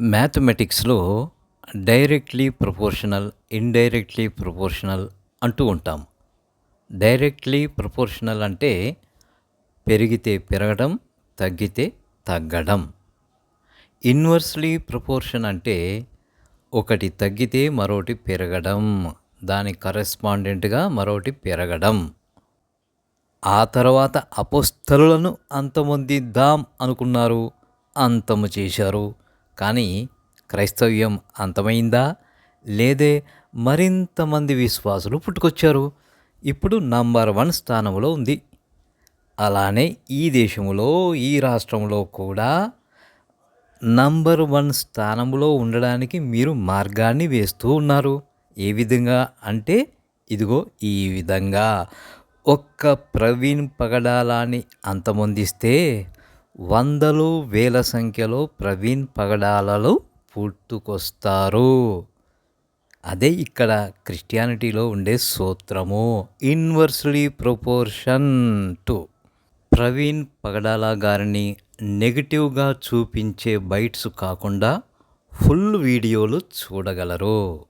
మ్యాథమెటిక్స్లో directly proportional indirectly proportional అంటూ ఉంటాం. Directly proportional అంటే పెరిగితే పెరగడం తగ్గితే తగ్గడం. ఇన్వర్స్లీ ప్రపోర్షన్ అంటే ఒకటి తగ్గితే మరొకటి పెరగడం దాని కరెస్పాండెంట్గా మరొకటి పెరగడం. ఆ తర్వాత అపోస్తలులను అంతమొందిద్దాం అనుకున్నారు అంతము చేశారు. కానీ క్రైస్తవ్యం అంతమైందా? లేదే మరింతమంది విశ్వాసులు పుట్టుకొచ్చారు. ఇప్పుడు నంబర్ వన్ స్థానంలో ఉంది. అలానే ఈ దేశంలో ఈ రాష్ట్రంలో కూడా నంబర్ వన్ స్థానంలో ఉండడానికి మీరు మార్గాన్ని వేస్తూ ఉన్నారు. ఏ విధంగా అంటే ఇదిగో ఈ విధంగా. ఒక్క ప్రవీణ్ పగడాలాని అంతమొందిస్తే వందలు వేల సంఖ్యలో ప్రవీణ్ పగడాలలో పుట్టుకొస్తారు. అదే ఇక్కడ క్రిస్టియానిటీలో ఉండే సూత్రము. Inversely proportion to Praveen Pagadala గారిని నెగిటివ్గా చూపించే బైట్స్ కాకుండా ఫుల్ వీడియోలు చూడగలరు.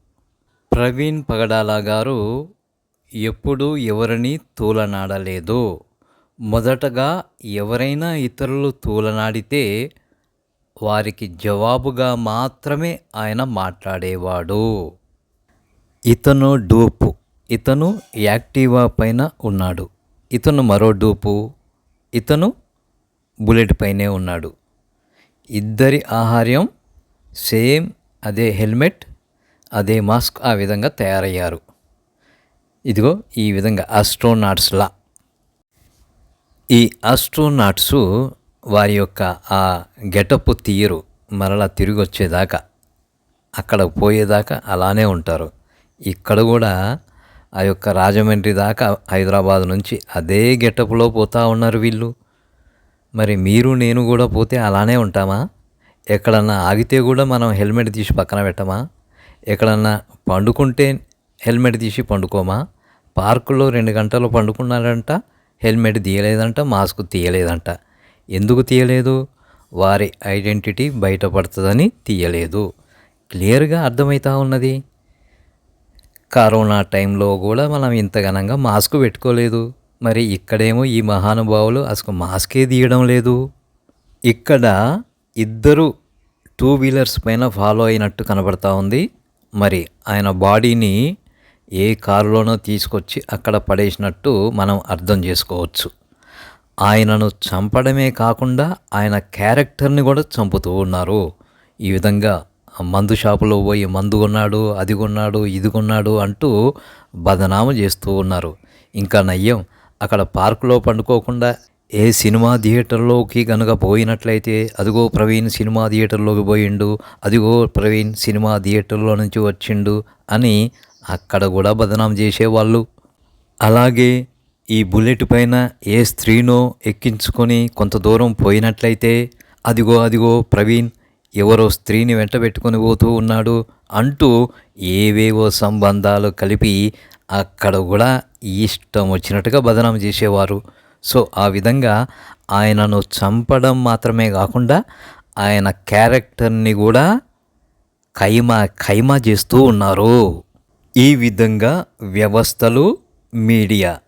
ప్రవీణ్ పగడాల గారు ఎప్పుడూ ఎవరిని తూలనాడలేదు. మొదటగా ఎవరైనా ఇతరులు తూలనాడితే వారికి జవాబుగా మాత్రమే ఆయన మాట్లాడేవాడు. ఇతను డూపు. ఇతను యాక్టివా పైన ఉన్నాడు. ఇతను మరో డూపు. ఇతను బుల్లెట్ పైనే ఉన్నాడు. ఇద్దరి ఆహార్యం సేమ్ అదే హెల్మెట్ అదే మాస్క్ ఆ విధంగా తయారయ్యారు. ఇదిగో ఈ విధంగా ఆస్ట్రోనాట్స్లా ఈ ఆస్ట్రోనాట్స్ వారి యొక్క ఆ గెటప్ తీయరు మరలా తిరిగి వచ్చేదాకా అక్కడ పోయేదాకా అలానే ఉంటారు. ఇక్కడ కూడా ఆ యొక్క రాజమండ్రి దాకా హైదరాబాద్ నుంచి అదే గెటప్లో పోతూ ఉన్నారు వీళ్ళు. మరి మీరు నేను కూడా పోతే అలానే ఉంటామా? ఎక్కడన్నా ఆగితే కూడా మనం హెల్మెట్ తీసి పక్కన పెట్టమా? ఎక్కడన్నా పండుకుంటే హెల్మెట్ తీసి పండుకోమా? పార్కులో రెండు గంటలు పండుకున్నారంట హెల్మెట్ తీయలేదంట మాస్క్ తీయలేదంట. ఎందుకు తీయలేదు? వారి ఐడెంటిటీ బయటపడుతుందని తీయలేదు. క్లియర్గా అర్థమవుతా ఉన్నది? కరోనా టైంలో కూడా మనం ఇంత ఘనంగా మాస్క్ పెట్టుకోలేదు. మరి ఇక్కడేమో ఈ మహానుభావులు అసలు మాస్కే తీయడం లేదు. ఇక్కడ ఇద్దరు టూ వీలర్స్ పైన ఫాలో అయినట్టు కనబడతా ఉంది. మరి ఆయన బాడీని ఏ కారులోనో తీసుకొచ్చి అక్కడ పడేసినట్టు మనం అర్థం చేసుకోవచ్చు. ఆయనను చంపడమే కాకుండా ఆయన క్యారెక్టర్ని కూడా చంపుతూ ఉన్నారు. ఈ విధంగా మందు షాపులో పోయి మందు కొన్నాడు అది కొన్నాడు ఇది కొన్నాడు అంటూ బదనాము చేస్తూ ఉన్నారు. ఇంకా నయ్యం అక్కడ పార్కులో పండుకోకుండా ఏ సినిమా థియేటర్లోకి కనుక పోయినట్లయితే అదిగో ప్రవీణ్ సినిమా థియేటర్లోకి పోయిండు అదిగో ప్రవీణ్ సినిమా థియేటర్లో నుంచి వచ్చిండు అని అక్కడ కూడా బదనాం చేసేవాళ్ళు. అలాగే ఈ బుల్లెట్ పైన ఏ స్త్రీనో ఎక్కించుకొని కొంత దూరం పోయినట్లయితే అదిగో అదిగో ప్రవీణ్ ఎవరో స్త్రీని వెంట పెట్టుకొని పోతూ ఉన్నాడు అంటూ ఏవేవో సంబంధాలు కలిపి అక్కడ కూడా ఇష్టం వచ్చినట్టుగా బదనాం చేసేవారు. సో ఆ విధంగా ఆయనను చంపడం మాత్రమే కాకుండా ఆయన క్యారెక్టర్ని కూడా ఖైమా ఖైమా చేస్తూ ఉన్నారు. ఈ విధంగా వ్యవస్థలు మీడియా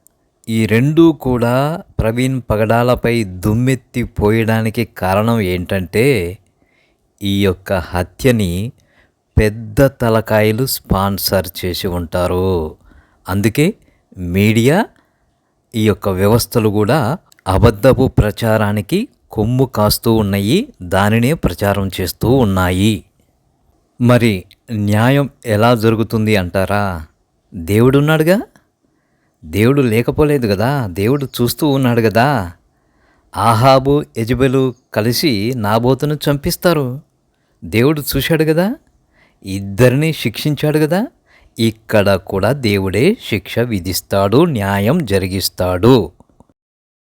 ఈ రెండూ కూడా ప్రవీణ్ పగడాలపై దుమ్మెత్తి పోయడానికి కారణం ఏంటంటే ఈ యొక్క హత్యని పెద్ద తలకాయలు స్పాన్సర్ చేసి ఉంటారు. అందుకే మీడియా ఈ యొక్క వ్యవస్థలు కూడా అబద్ధపు ప్రచారానికి కొమ్ము కాస్తూ ఉన్నాయి దానినే ప్రచారం చేస్తూ ఉన్నాయి. మరి న్యాయం ఎలా జరుగుతుంది అంటారా? దేవుడున్నాడుగా? దేవుడు లేకపోలేదు కదా? దేవుడు చూస్తూ ఉన్నాడు కదా? ఆహాబు యజబెలు కలిసి నాబోతును చంపిస్తారు. దేవుడు చూశాడు కదా? ఇద్దరిని శిక్షించాడు కదా? ఇక్కడ కూడా దేవుడే శిక్ష విధిస్తాడు న్యాయం జరిగిస్తాడు.